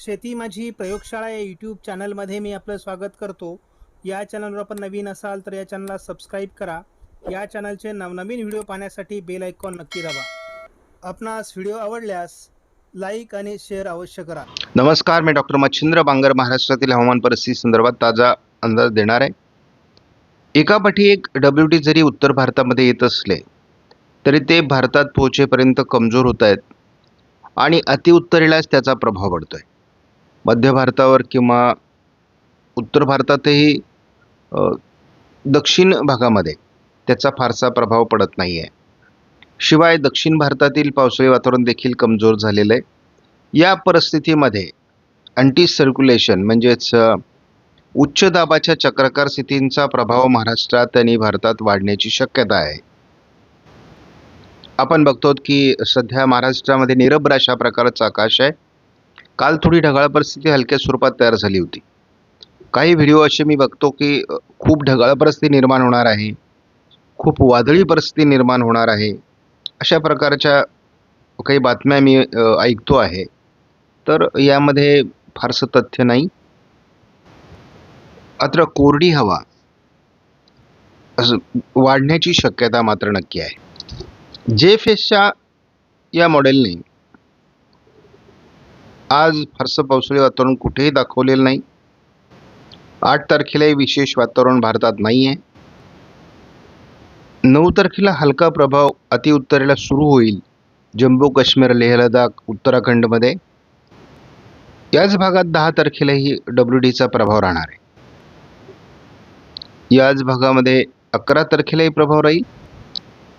शेती माझी प्रयोगशाळा या यूट्यूब चॅनलमध्ये मी आपलं स्वागत करतो. या चॅनलवर आपण नवीन असाल तर या चॅनलला सबस्क्राईब करा. या चॅनलचे नवनवीन व्हिडिओ पाहण्यासाठी बेल आयकॉन नक्की दाबा. आपणास व्हिडिओ आवडल्यास लाईक आणि शेअर अवश्य करा. नमस्कार मी डॉक्टर मच्छिंद्र बांगर महाराष्ट्रातील हवामान परिस्थिती संदर्भात ताजा अंदाज देणार आहे. एकापाठी एक डब्ल्यू टी जरी उत्तर भारतामध्ये येत असले तरी ते भारतात पोहोचेपर्यंत कमजोर होत आहेत आणि अतिउत्तरेलाच त्याचा प्रभाव पडतो आहे मध्य भारतावर किंवा उत्तर भारतातही दक्षिण भागामध्ये त्याचा फारसा प्रभाव पडत नाही आहे शिवाय दक्षिण भारतातील पावसाळी वातावरण देखील कमजोर झालेलं आहे. या परिस्थितीमध्ये अँटी सर्क्युलेशन म्हणजेच उच्च दाबाच्या चक्राकार स्थितींचा प्रभाव महाराष्ट्रात आणि भारतात वाढण्याची शक्यता आहे. आपण बघतो की सध्या महाराष्ट्रामध्ये निरभ्र अशा प्रकारचं आकाश आहे. काल थोडी ढगाळ परिस्थिती हलक्या स्वरूपात तयार झाली होती. काही व्हिडिओ असे मी बघतो की खूप ढगाळ परिस्थिती निर्माण होणार आहे. खूप वादळी परिस्थिती निर्माण होणार आहे. अशा प्रकारच्या काही बातम्या मी ऐकतो आहे. तर यामध्ये फारसं तथ्य नाही. मात्र कोरडी हवा असं वाढण्याची शक्यता मात्र नक्की आहे. जे फेसच्या या मॉडेलने आज फारसं पावसाळी वातावरण कुठेही दाखवलेलं नाही. आठ तारखेलाही विशेष वातावरण भारतात नाही आहे नऊ तारखेला हलका प्रभाव अतिउत्तरेला सुरू होईल. जम्मू काश्मीर लेह लडाख उत्तराखंडमध्ये. याच भागात दहा तारखेलाही डब्ल्यू डीचा प्रभाव राहणार आहे. याच भागामध्ये अकरा तारखेलाही प्रभाव राहील.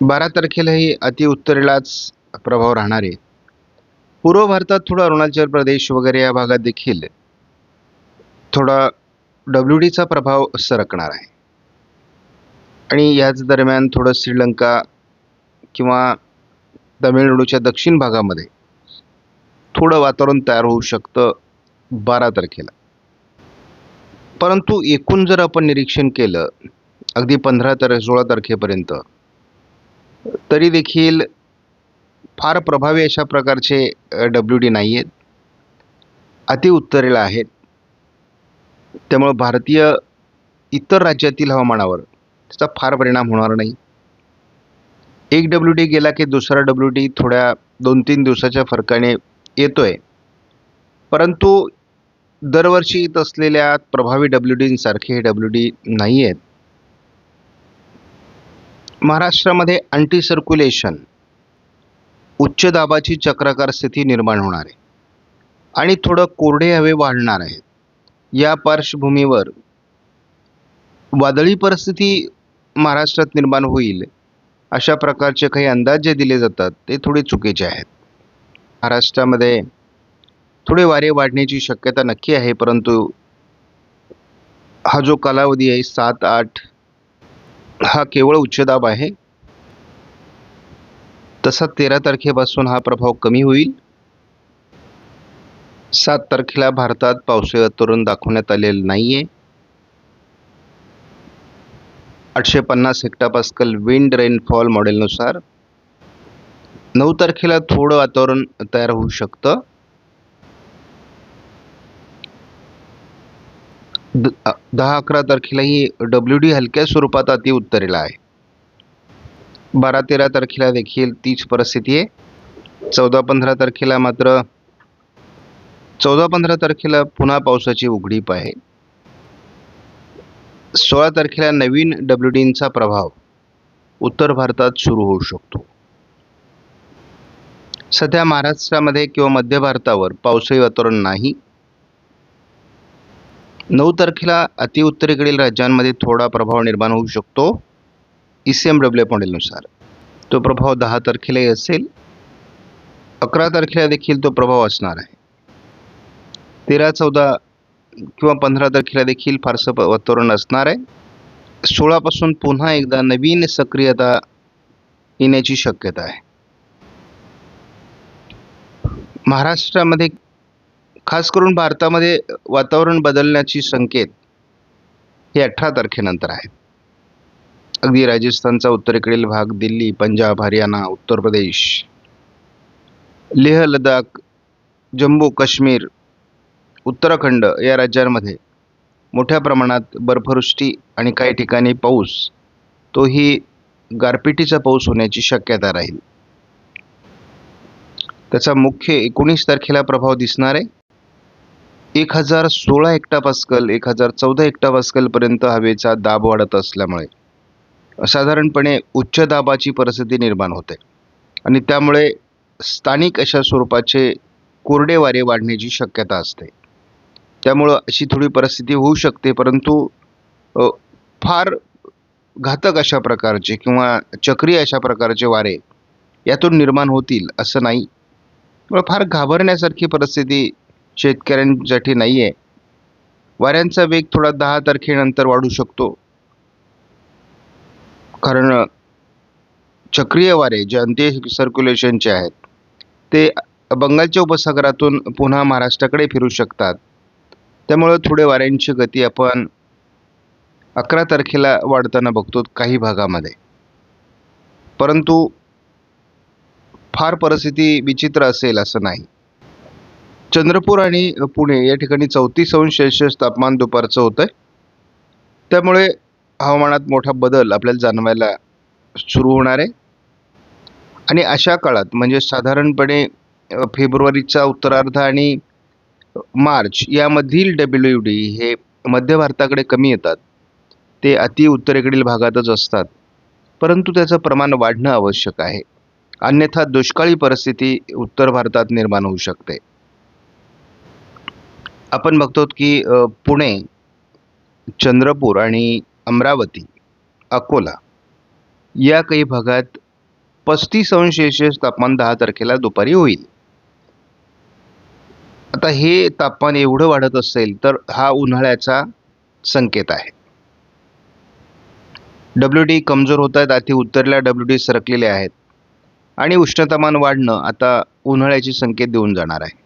बारा तारखेलाही अतिउत्तरेलाच प्रभाव राहणार आहे. पूर्व भारतात थोडा अरुणाचल प्रदेश वगैरे या भागात देखील थोडा डब्ल्यू डीचा प्रभाव सरकणार आहे. आणि याच दरम्यान थोडं श्रीलंका किंवा तमिळनाडूच्या दक्षिण भागामध्ये थोडं वातावरण तयार होऊ शकतं बारा तारखेला. परंतु एकूण जर आपण निरीक्षण केलं अगदी पंधरा तार सोळा तारखेपर्यंत तरी देखील फार प्रभावी अशा प्रकारचे डब्ल्यू डी नाही आहेत अति उत्तरेला आहेत. त्यामुळं भारतीय इतर राज्यातील हवामानावर त्याचा फार परिणाम होणार नाही. एक डब्ल्यू डी गेला की दुसरा डब्ल्यू डी थोड्या दोन तीन दिवसाच्या फरकाने येतो आहे परंतु दरवर्षी येत असलेल्या प्रभावी डब्ल्यू डींसारखे हे डब्ल्यू डी नाही आहेत महाराष्ट्रामध्ये अँटी सर्क्युलेशन उच्च दाबाची चक्राकार स्थिती निर्माण होणार आहे. आणि थोडं कोरडे हवे वाढणार आहेत. या पार्श्वभूमीवर वादळी परिस्थिती महाराष्ट्रात निर्माण होईल अशा प्रकारचे काही अंदाज जे दिले जातात ते थोडे चुकीचे आहेत. महाराष्ट्रामध्ये थोडे वारे वाढण्याची शक्यता नक्की आहे परंतु हा जो कालावधी आहे सात आठ हा केवळ उच्चदाब आहे. तसा तेरा तारखेपासून हा प्रभाव कमी होईल. सात तारखेला भारतात पावसाळी वातावरण दाखवण्यात आलेलं नाही आहे आठशे पन्नास हेक्टापास्कल विंड रेनफॉल मॉडेलनुसार नऊ तारखेला थोडं वातावरण तयार होऊ शकतं. द दहा अकरा तारखेलाही डब्ल्यू डी हलक्या स्वरूपात अति उत्तरेला आहे. बारा तेरा तारखेला देखील तीच परिस्थिती आहे. चौदा पंधरा तारखेला मात्र चौदा पंधरा तारखेला पुन्हा पावसाची उघडीप आहे. सोळा तारखेला नवीन डब्ल्यू डींचा प्रभाव उत्तर भारतात सुरू होऊ शकतो. सध्या महाराष्ट्रामध्ये किंवा मध्य भारतावर पावसाळी वातावरण नाही. नऊ तारखेला अतिउत्तरेकडील राज्यांमध्ये थोडा प्रभाव निर्माण होऊ शकतो. ई सी एम डब्ल्यू मॉडेलनुसार. तो प्रभाव दहा तारखेलाही असेल अकरा तारखेला देखील तो प्रभाव असणार आहे. तेरा चौदा किंवा पंधरा तारखेला देखील फारसं वातावरण असणार आहे. सोळापासून पुन्हा एकदा नवीन सक्रियता येण्याची शक्यता आहे. महाराष्ट्रामध्ये खास करून भारतामध्ये वातावरण बदलण्याची संकेत हे अठरा तारखेनंतर आहेत. अगदी राजस्थानचा उत्तरेकडील भाग दिल्ली पंजाब हरियाणा उत्तर प्रदेश. लेह लडाख जम्मू काश्मीर उत्तराखंड या राज्यांमध्ये मोठ्या प्रमाणात बर्फवृष्टी आणि काही ठिकाणी पाऊस तोही गारपिटीचा पाऊस होण्याची शक्यता राहील. त्याचा मुख्य एकोणीस तारखेला प्रभाव दिसणार आहे. एक हजार सोळा हेक्टा पास्कल एक हजार चौदा हेक्टा पास्कलपर्यंत हवेचा दाब वाढत असल्यामुळे. साधारणपणे उच्च दाबाची परिस्थिती निर्माण होते. आणि त्यामुळे स्थानिक अशा स्वरूपाचे कोरडे वारे वाढण्याची शक्यता असते. त्यामुळं अशी थोडी परिस्थिती होऊ शकते परंतु फार घातक अशा प्रकारचे किंवा चक्रीय अशा प्रकारचे वारे यातून निर्माण होतील असं नाही. फार घाबरण्यासारखी परिस्थिती शेतकऱ्यांसाठी नाही आहे वाऱ्यांचा वेग थोडा दहा तारखेनंतर वाढू शकतो. कारण चक्रीय वारे जे अंत्य सर्क्युलेशनचे आहेत ते बंगालच्या उपसागरातून पुन्हा महाराष्ट्राकडे फिरू शकतात. त्यामुळं थोडे वाऱ्यांची गती आपण अकरा तारखेला वाढताना बघतो काही भागामध्ये. परंतु फार परिस्थिती विचित्र असेल असं नाही. चंद्रपूर आणि पुणे या ठिकाणी चौतीस अंश सेल्सिअस तापमान दुपारचं होतं आहे त्यामुळे हवामानात मोठा बदल आपल्याला जाणवायला सुरू होणार आहे. आणि अशा काळात म्हणजे साधारणपणे फेब्रुवारीचा उत्तरार्ध आणि मार्च यामधील डब्ल्यू डी हे मध्य भारताकडे कमी येतात. ते अति उत्तरेकडील भागातच असतात. परंतु त्याचं प्रमाण वाढणं आवश्यक आहे. अन्यथा दुष्काळी परिस्थिती उत्तर भारतात निर्माण होऊ शकते. आपण बघतो की पुणे चंद्रपूर आणि अमरावती अकोला. या काही भागात पस्तीस अंश सेल्सिअस तापमान दहा तारखेला दुपारी होईल. आता हे तापमान एवढं वाढत असेल तर हा उन्हाळ्याचा संकेत आहे. डब्ल्यू डी कमजोर होत आहेत अति उत्तरला डब्ल्यू डी सरकलेले आहेत. आणि उष्णतामान वाढणं आता उन्हाळ्याचे संकेत देऊन जाणार आहे.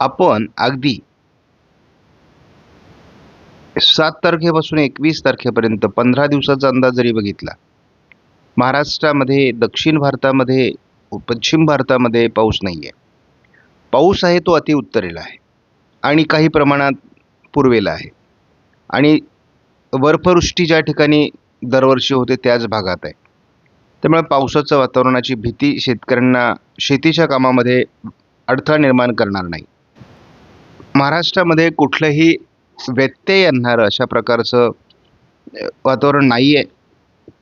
आपण अगदी सात तारखेपासून एकवीस तारखेपर्यंत पंधरा दिवसाचा अंदाज जरी बघितला महाराष्ट्रामध्ये दक्षिण भारतामध्ये पश्चिम भारतामध्ये पाऊस नाही आहे पाऊस आहे तो अति उत्तरेला आहे आणि काही प्रमाणात पूर्वेला आहे. आणि बर्फवृष्टी ज्या ठिकाणी दरवर्षी होते त्याच भागात आहे. त्यामुळे पावसाचं वातावरणाची भीती शेतकऱ्यांना शेतीच्या कामामध्ये अडथळा निर्माण करणार नाही. महाराष्ट्रामध्ये कुठलंही व्यत्यय आणणारं अशा प्रकारचं वातावरण नाही आहे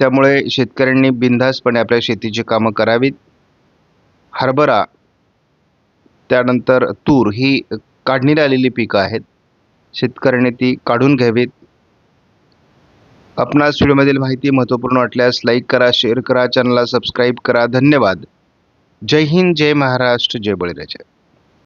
त्यामुळे शेतकऱ्यांनी बिनधास्तपणे आपल्या शेतीची कामं करावीत. हरभरा त्यानंतर तूर ही काढणीला आलेली पिकं आहेत. शेतकऱ्यांनी ती काढून घ्यावीत. आपणास व्हिडिओमधील माहिती महत्त्वपूर्ण वाटल्यास लाईक करा शेअर करा चॅनलला सबस्क्राईब करा. धन्यवाद. जय हिंद जय महाराष्ट्र जय बळीराजा.